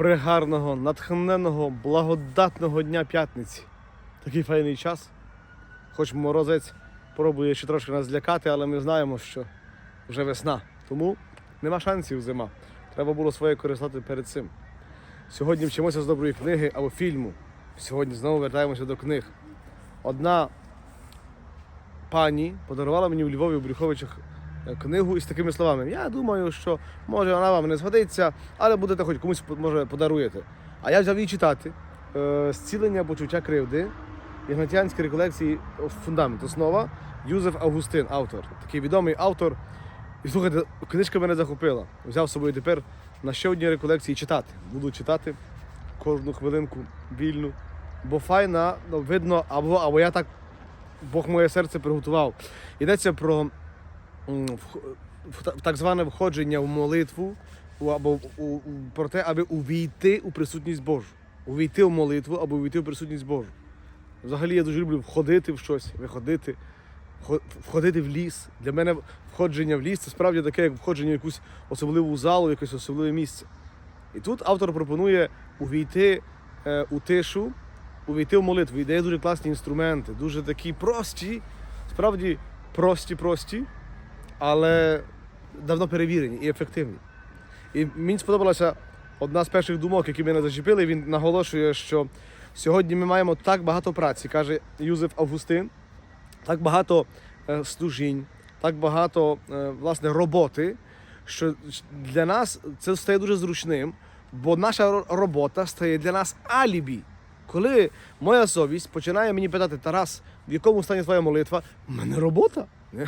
пригарного, натхненного, благодатного дня п'ятниці. Такий файний час. Хоч морозець пробує ще трошки нас злякати, але ми знаємо, що вже весна. Тому нема шансів зима. Треба було своє користати перед цим. Сьогодні вчимося з доброї книги або фільму. Сьогодні знову вертаємося до книг. Одна пані подарувала мені у Львові у Брюховичах книгу із такими словами. Я думаю, що може вона вам не згодиться, але будете хоч комусь може подаруєте. А я взяв її читати. Е, Зцілення почуття кривди, ігнатіанські реколекції фундамент, основа Юзеф Августин, автор. Такий відомий автор. І слухайте, книжка мене захопила. Взяв з собою тепер на ще одній реколекції читати. Буду читати кожну хвилинку вільну. Бо файна, ну, видно, або, або я так Бог моє серце приготував. Йдеться про в так зване входження в молитву, або у- про те, аби увійти у присутність Божу. Увійти в молитву або увійти в присутність Божу. Взагалі я дуже люблю входити в щось, виходити, входити в ліс. Для мене входження в ліс це справді таке, як входження в якусь особливу залу, в якесь особливе місце. І тут автор пропонує увійти е, у тишу, увійти в молитву. І дає дуже класні інструменти, дуже такі прості, справді прості, прості, але давно перевірені і ефективні. І мені сподобалася одна з перших думок, які мене зачепили. Він наголошує, що сьогодні ми маємо так багато праці, каже Юзеф Августин, так багато е, служінь, так багато е, власне роботи, що для нас це стає дуже зручним, бо наша робота стає для нас алібі. Коли моя совість починає мені питати, Тарас, в якому стані твоя молитва? У мене робота.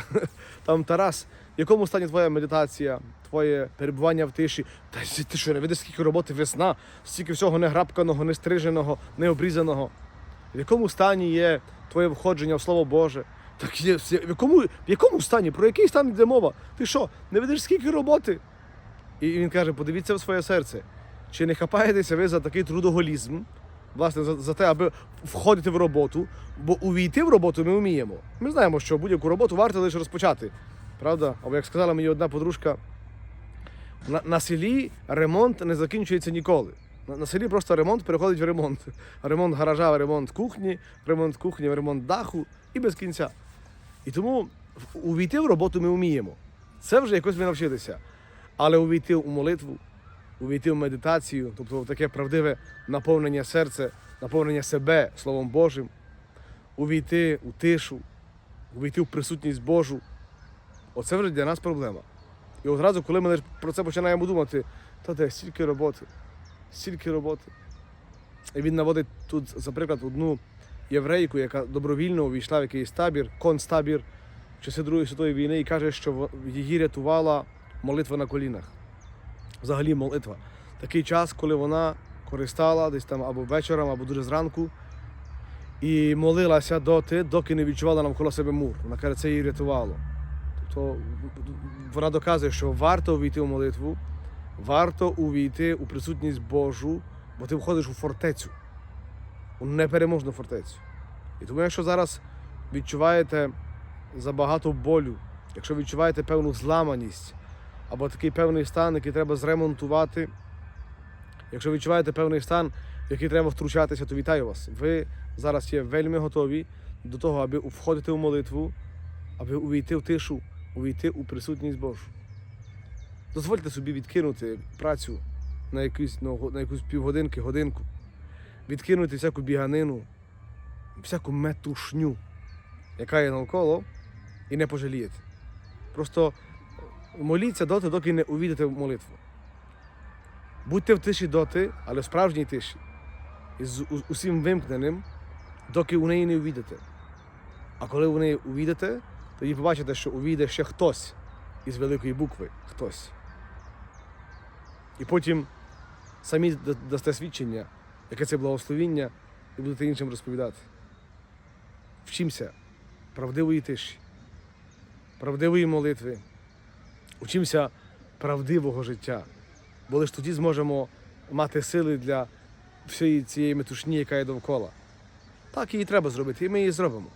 Там Тарас, в якому стані твоя медитація, твоє перебування в тиші? Та ти що, не видиш, скільки роботи весна, стільки всього не грабканого, не стриженого, не обрізаного. В якому стані є твоє входження в Слово Боже? Так в якому, в якому стані? Про який стан йде мова? Ти що, не видиш скільки роботи? І він каже: подивіться в своє серце. Чи не хапаєтеся ви за такий трудоголізм, власне, за, за те, аби входити в роботу, бо увійти в роботу ми вміємо. Ми знаємо, що будь-яку роботу варто лише розпочати. Правда? Або як сказала мені одна подружка, на, на селі ремонт не закінчується ніколи. На, на селі просто ремонт переходить в ремонт. Ремонт гаража, ремонт кухні, ремонт кухні, ремонт даху і без кінця. І тому увійти в роботу ми вміємо. Це вже якось ми навчилися. Але увійти у молитву, увійти в медитацію, тобто в таке правдиве наповнення серця, наповнення себе Словом Божим, увійти у тишу, увійти в присутність Божу. Оце вже для нас проблема. І одразу, коли ми про це починаємо думати, та де стільки роботи, стільки роботи. І він наводить тут, за приклад, одну єврейку, яка добровільно увійшла в якийсь табір, концтабір в часи Другої світової війни, і каже, що її рятувала молитва на колінах. Взагалі молитва. Такий час, коли вона користала десь там або вечором, або дуже зранку, і молилася доти, доки не відчувала навколо себе мур. Вона каже, це її рятувало. Тобто вона доказує, що варто увійти в молитву, варто увійти у присутність Божу, бо ти входиш у фортецю, у непереможну фортецю. І тому, якщо зараз відчуваєте забагато болю, якщо відчуваєте певну зламаність або такий певний стан, який треба зремонтувати, якщо відчуваєте певний стан, в який треба втручатися, то вітаю вас. Ви зараз є вельми готові до того, аби входити в молитву, аби увійти в тишу, увійти у присутність Божу. Дозвольте собі відкинути працю на якусь, на якусь півгодинки, годинку, відкинути всяку біганину, всяку метушню, яка є навколо, і не пожалієте. Просто моліться доти, доки не увійдете в молитву. Будьте в тиші доти, але в справжній тиші. І з усім вимкненим, доки у неї не увійдете. А коли у неї увійдете, тоді побачите, що увійде ще хтось із великої букви хтось. І потім самі дасте свідчення, яке це благословіння, і будете іншим розповідати. Вчимося правдивої тиші, правдивої молитви, учимося правдивого життя, бо лише тоді зможемо мати сили для всієї цієї метушні, яка є довкола. Так її треба зробити, і ми її зробимо.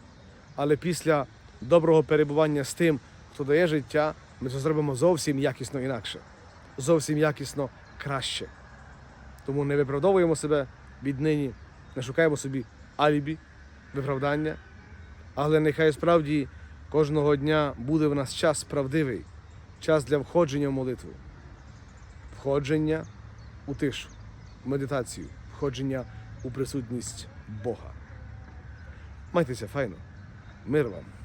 Але після доброго перебування з тим, хто дає життя, ми це зробимо зовсім якісно інакше, зовсім якісно краще. Тому не виправдовуємо себе віднині, не шукаємо собі алібі, виправдання. Але нехай справді кожного дня буде в нас час правдивий, час для входження в молитву, входження у тишу, в медитацію, входження у присутність Бога. Майтеся файно, мир вам!